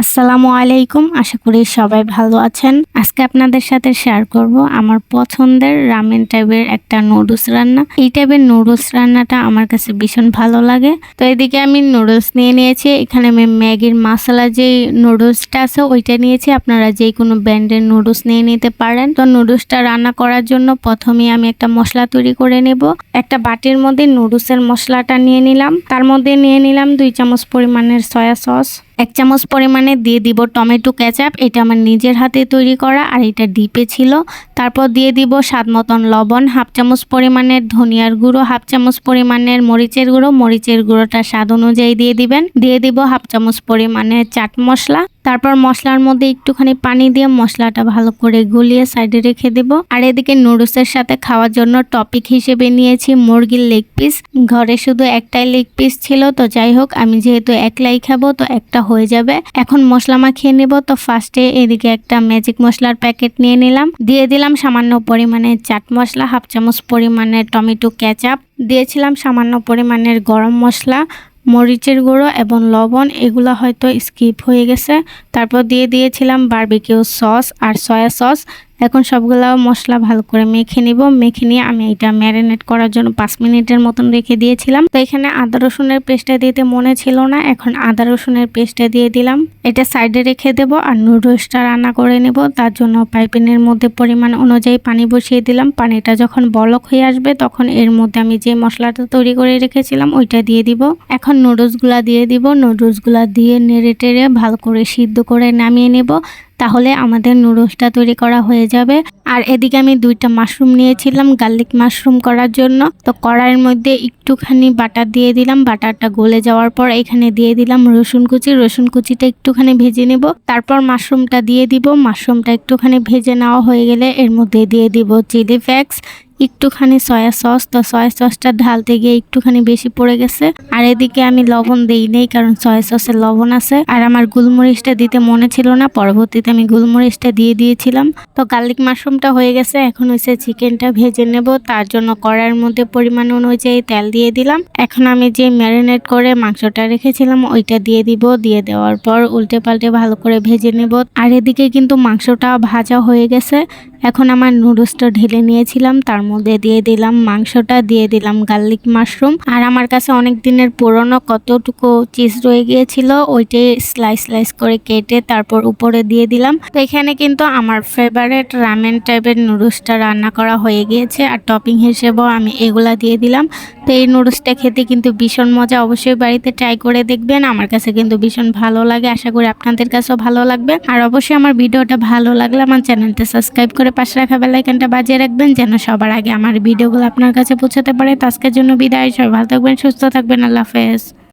আসসালামু আলাইকুম, আশা করি সবাই ভালো আছেন। আজকে আপনাদের সাথে শেয়ার করব আমার পছন্দের রামেন টাইপের একটা নুডলস রান্না। এই টাইপের নুডলস রান্নাটা আমার কাছে ভীষণ ভালো লাগে। তো এদিকে আমি নুডলস নিয়ে নিয়েছি, এখানে আমি ম্যাগির মশলা যে নুডলসটা আছে ওইটা নিয়েছি। আপনারা যে কোনো ব্র্যান্ডের নুডলস নিয়ে নিতে পারেন। তো নুডলসটা রান্না করার জন্য প্রথমে আমি একটা মশলা তৈরি করে নেব। একটা বাটির মধ্যে নুডলসের মশলাটা নিয়ে নিলাম। তার মধ্যে নিয়ে নিলাম দুই চামচ পরিমাণের সয়া সস এক চামচ পরিমাণে দিয়ে দিব টমেটো কেচাপ। এটা আমার নিজের হাতে তৈরি করা আর এটা ডিপে ছিল। তারপর দিয়ে দিব স্বাদ মতন লবণ, হাফ চামচ পরিমাণের ধনিয়ার গুঁড়ো, হাফ চামচ পরিমাণের মরিচের গুঁড়ো। মরিচের গুঁড়োটা স্বাদ অনুযায়ী দিয়ে দিবেন। দিয়ে দিব হাফ চামচ পরিমাণের চাট মশলা। তারপর মশলার মধ্যে একটুখানি পানি দিয়ে মশলাটা ভালো করে গুলিয়ে সাইডে রেখে দেব। আর এদিকে নুডলসের সাথে খাওয়ার জন্য টপিক হিসেবে নিয়েছি মুরগির লেগ পিস ঘরে শুধু একটাই লেগ পিস ছিল, তো যাই হোক, আমি যেহেতু একলাই খাব, তো একটা হয়ে যাবে। এখন মশলা মাখিয়ে নেব, তো ফার্স্টে এদিকে একটা ম্যাজিক মশলার প্যাকেট নিয়ে নিলাম। দিয়ে দিলাম সামান্য পরিমাণে চাট মশলা, হাফ চামচ পরিমাণে টমেটো ক্যাচাপ দিয়েছিলাম সামান্য পরিমাণের গরম মশলা। মরিচের গুঁড়ো এবং লবণ, এগুলো হয়তো স্কিপ হয়ে গেছে। তারপর দিয়ে দিয়েছিলাম বারবিকিউ সস আর সয়া সস। এখন সবগুলো মশলা ভালো করে মেখে নিব। মেখে নিয়ে আমি এটা ম্যারিনেট করার জন্য পাঁচ মিনিটের মতন রেখে দিয়েছিলাম। তো এখানে আদা রসুনের পেস্টটা দিতে মনে ছিল না। এখন আদা রসুনের পেস্টটা দিয়ে দিলাম। এটা সাইডে রেখে দেব আর নুডলসটা রান্না করে নেব। তার জন্য পাইপিনের মধ্যে পরিমাণ অনুযায়ী পানি বসিয়ে দিলাম। পানিটা যখন বলক হয়ে আসবে তখন এর মধ্যে আমি যে মশলাটা তৈরি করে রেখেছিলাম ওইটা দিয়ে দিব। এখন নুডলসগুলা দিয়ে দিব। নুডলসগুলা দিয়ে নেড়ে টেড়ে ভালো করে সিদ্ধ করে নামিয়ে নেব। তাহলে আমাদের নুডলসটা তৈরি করা হয়ে যাবে। আর এদিকে আমি দুইটা মাশরুম নিয়েছিলাম, গার্লিক মাশরুম করার জন্য। তো কড়াইয়ের মধ্যে একটুখানি বাটার দিয়ে দিলাম। বাটারটা গলে যাওয়ার পর এখানে দিয়ে দিলাম রসুন কুচি। রসুন কুচিটা একটুখানি ভেজে নেব। তারপর মাশরুমটা দিয়ে দিব। মাশরুমটা একটুখানি ভেজে নেওয়া হয়ে গেলে এর মধ্যে দিয়ে দিব চিলি ফ্লেক্স। একটুখানি সয়া সস তো সয়া সসটা ঢালতে গিয়ে একটুখানি বেশি পড়ে গেছে। আর এদিকে আমি লবণ দিই নেই, কারণ সয়া সসের লবণ আছে। আর আমার গুলমরিচটা দিতে মনে ছিল না, পরবর্তীতে আমি গুলমরিচটা দিয়ে দিয়েছিলাম। তো গার্লিক মাশরুমটা হয়ে গেছে, এখন হচ্ছে চিকেনটা ভেজে নেব। তার জন্য কড়াইয়ের মধ্যে পরিমাণ অনুযায়ী তেল দিয়ে দিলাম। এখন আমি যে ম্যারিনেট করে মাংসটা রেখেছিলাম, ওইটা দিয়ে দিব। দিয়ে দেওয়ার পর উল্টে পাল্টে ভালো করে ভেজে নেব। আর এদিকে কিন্তু মাংসটা ভাজা হয়ে গেছে। এখন আমার নুডলসটা ঢেলে নিয়েছিলাম, তার মধ্যে দিয়ে দিলাম মাংসটা, দিয়ে দিলাম গার্লিক মাশরুম আর আমার কাছে অনেক দিনের পুরনো কতটুকু চিজ রয়ে গিয়েছিল, ওইটাই স্লাইস স্লাইস করে কেটে তারপর উপরে দিয়ে দিলাম। তো এখানে কিন্তু আমার ফেভারেট রামেন টাইপের নুডলসটা রান্না করা হয়ে গিয়েছে, আর টপিং হিসেবেও আমি এগুলা দিয়ে দিলাম। তো এই নুডলসটা খেতে কিন্তু ভীষণ মজা, অবশ্যই বাড়িতে ট্রাই করে দেখবেন, আমার কাছে কিন্তু ভীষণ ভালো লাগে, আশা করি আপনাদের কাছেও ভালো লাগবে। আর অবশ্যই আমার ভিডিওটা ভালো লাগলে আমার চ্যানেলটা সাবস্ক্রাইব করে পাশে রাখা বেলাইকানটা বাজিয়ে রাখবেন, যেন সবার আগে আমার ভিডিওগুলো আপনার কাছে পৌঁছাতে পারে। তো আজকের জন্য বিদায়, সবাই ভালো থাকবেন, সুস্থ থাকবেন, আল্লাহ হাফেজ।